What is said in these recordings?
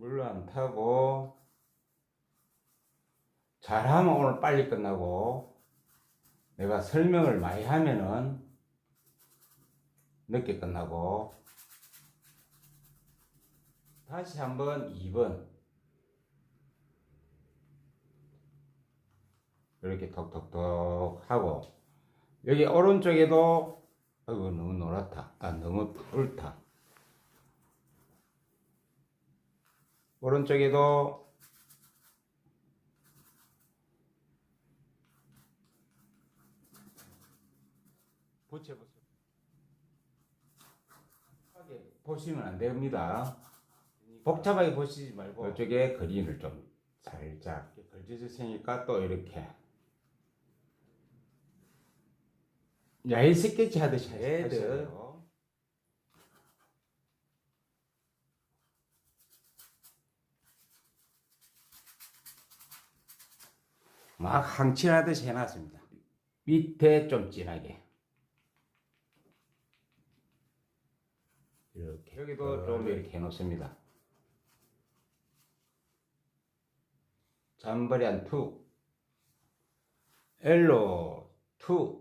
물안 타고 잘하면 오늘 빨리 끝나고 내가 설명을 많이 하면은 늦게 끝나고 다시 한번 2번 이렇게 톡톡톡 하고 여기 오른쪽에도 아이고 너무 노랗다. 아 너무 붉다 오른쪽에도 붙여보세요. 보시면 안 됩니다. 복잡하게 보시지 말고 이쪽에 그림을 좀 살짝 걸쳐주시니까 또 이렇게 야일 스케치 하듯이 하셔야 돼요. 막 항칠하듯이 해놨습니다. 밑에 좀 진하게. 이렇게. 여기도 좀 이렇게 해놓습니다. 잠버리안 2. 엘로 2.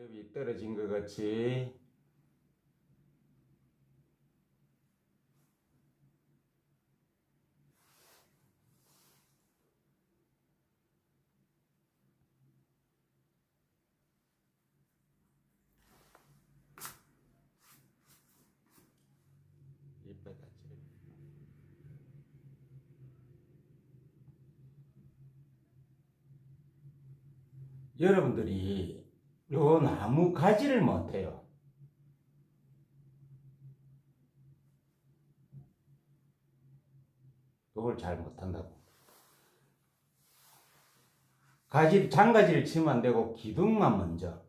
낙엽이 떨어진 것 같이. 여러분들이 요 나무 가지를 못해요. 그걸 잘 못한다고. 가지, 장가지를 치면 안 되고 기둥만 먼저.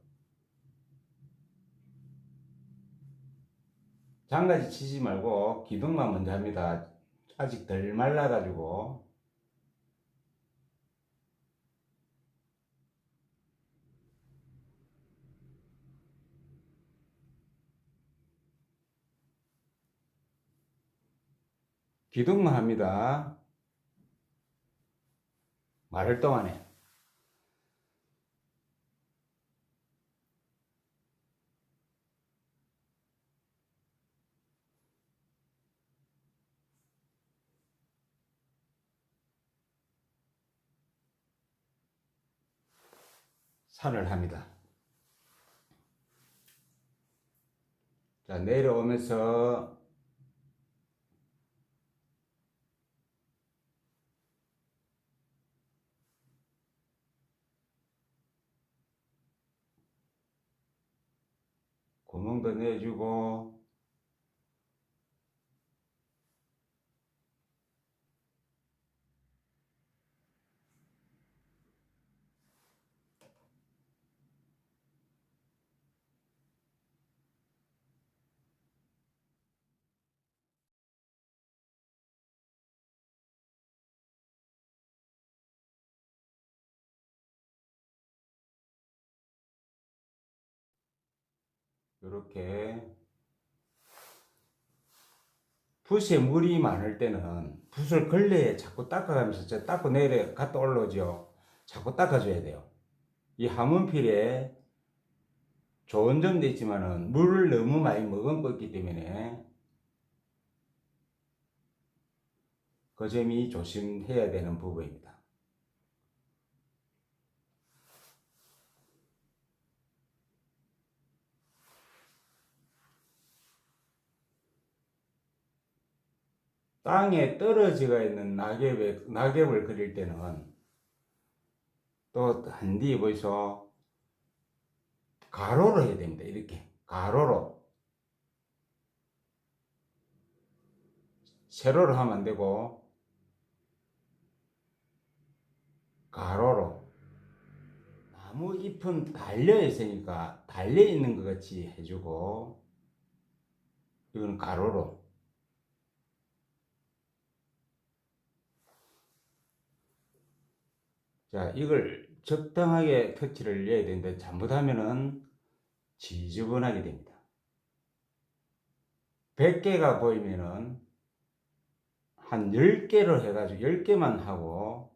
장가지 치지 말고 기둥만 먼저 합니다. 아직 덜 말라가지고. 기둥만 합니다. 말할 동안에. 산을 합니다. 자, 내려오면서 구멍도 내주고 이렇게 붓에 물이 많을 때는 붓을 걸레에 자꾸 닦아가면서 저 닦고 내려 갔다 올라오죠. 자꾸 닦아줘야 돼요. 이 하문필에 좋은 점도 있지만은 물을 너무 많이 머금고 있기 때문에 그 점이 조심해야 되는 부분입니다. 땅에 떨어지가 있는 낙엽에, 낙엽을 그릴 때는 또 한뒤 보이소 가로로 해야 됩니다. 이렇게 가로로. 세로로 하면 안 되고 가로로. 나무 잎은 달려 있으니까 달려 있는 것 같이 해주고 이건 가로로 자, 이걸 적당하게 터치를 해야 되는데 잘못하면은 지저분하게 됩니다. 100개가 보이면은 한 10개를 해가지고 10개만 하고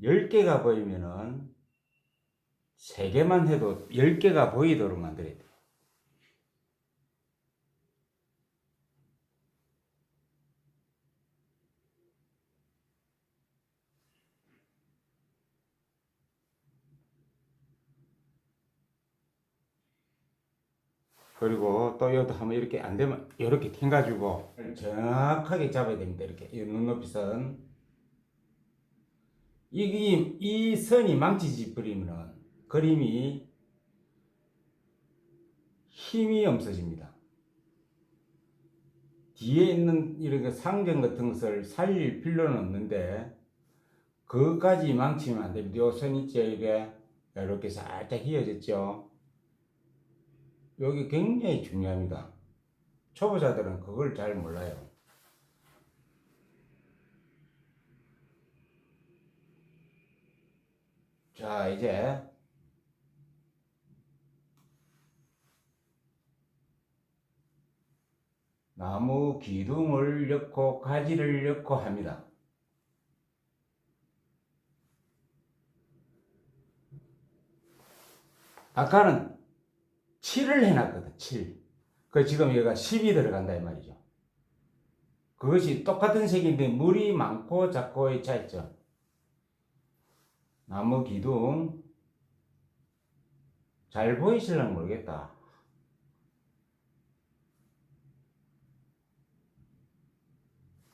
10개가 보이면은 3개만 해도 10개가 보이도록 만들어야 돼요. 그리고 또 여기도 한번 이렇게 안 되면 이렇게 튕가지고 정확하게 잡아야 됩니다. 이렇게 이 눈높이 선. 이, 이, 이 선이 망치지 버리면 그림이 힘이 없어집니다. 뒤에 있는 이런 상점 같은 것을 살릴 필요는 없는데 그것까지 망치면 안 됩니다. 요선 있죠, 이게 이렇게 살짝 휘어졌죠. 여기 굉장히 중요합니다. 초보자들은 그걸 잘 몰라요. 자, 이제 나무 기둥을 넣고 가지를 넣고 합니다. 아까는 7을 해놨거든, 7. 그 지금 여기가 10이 들어간다, 이 말이죠. 그것이 똑같은 색인데 물이 많고 작고의 차이점. 나무 기둥. 잘 보이실랑 모르겠다.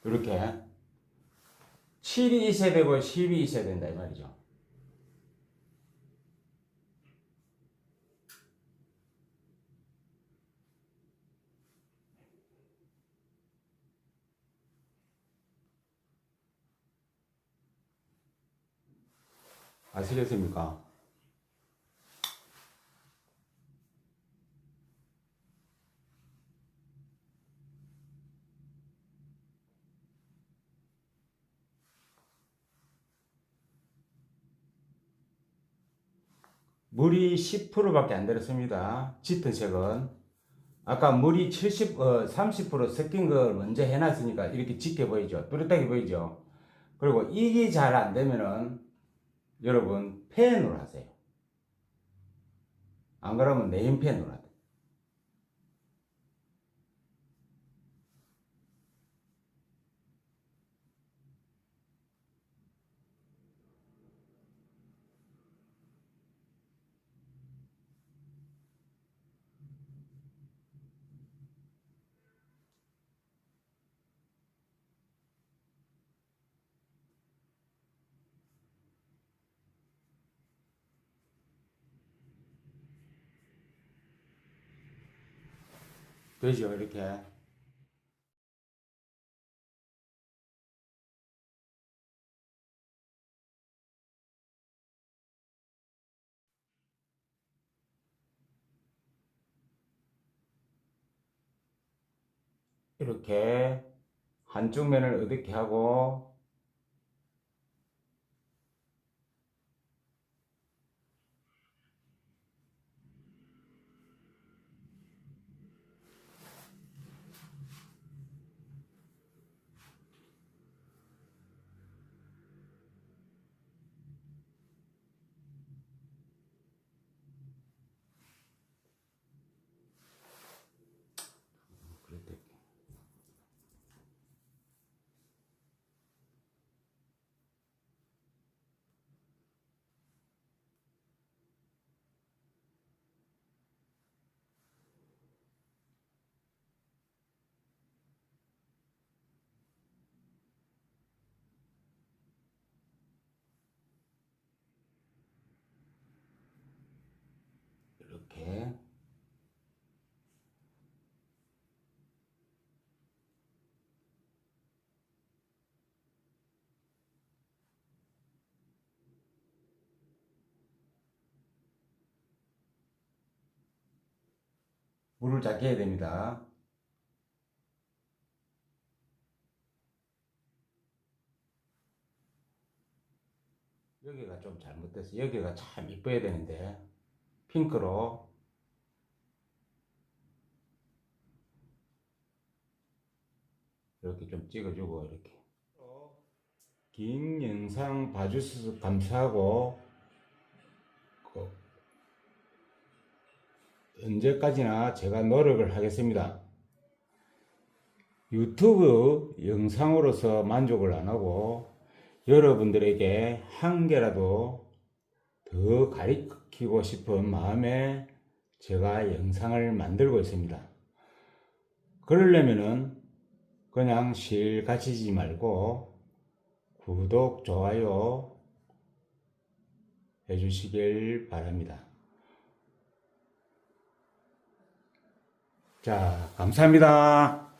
이렇게 7이 있어야 되고 10이 있어야 된다, 이 말이죠. 아시겠습니까? 물이 10%밖에 안 들었습니다. 짙은 색은. 아까 물이 70, 어, 30% 섞인 걸 먼저 해놨으니까 이렇게 짙게 보이죠. 뚜렷하게 보이죠. 그리고 이게 잘 안 되면은 여러분 펜으로 하세요. 안 그러면 네임펜으로 하세요. 되죠, 이렇게. 이렇게 한쪽 면을 어둡게 하고 이렇게 물을 작게 해야 됩니다. 여기가 좀 잘못됐어. 여기가 참 이뻐야 되는데 핑크로 이렇게 좀 찍어주고 이렇게 긴 영상 봐주셔서 감사하고 그 언제까지나 제가 노력을 하겠습니다. 유튜브 영상으로서 만족을 안 하고 여러분들에게 한 개라도 더 가리키고 싶은 마음에 제가 영상을 만들고 있습니다. 그러려면은 그냥 실 가치지 말고 구독, 좋아요 해주시길 바랍니다. 자, 감사합니다.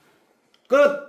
끝!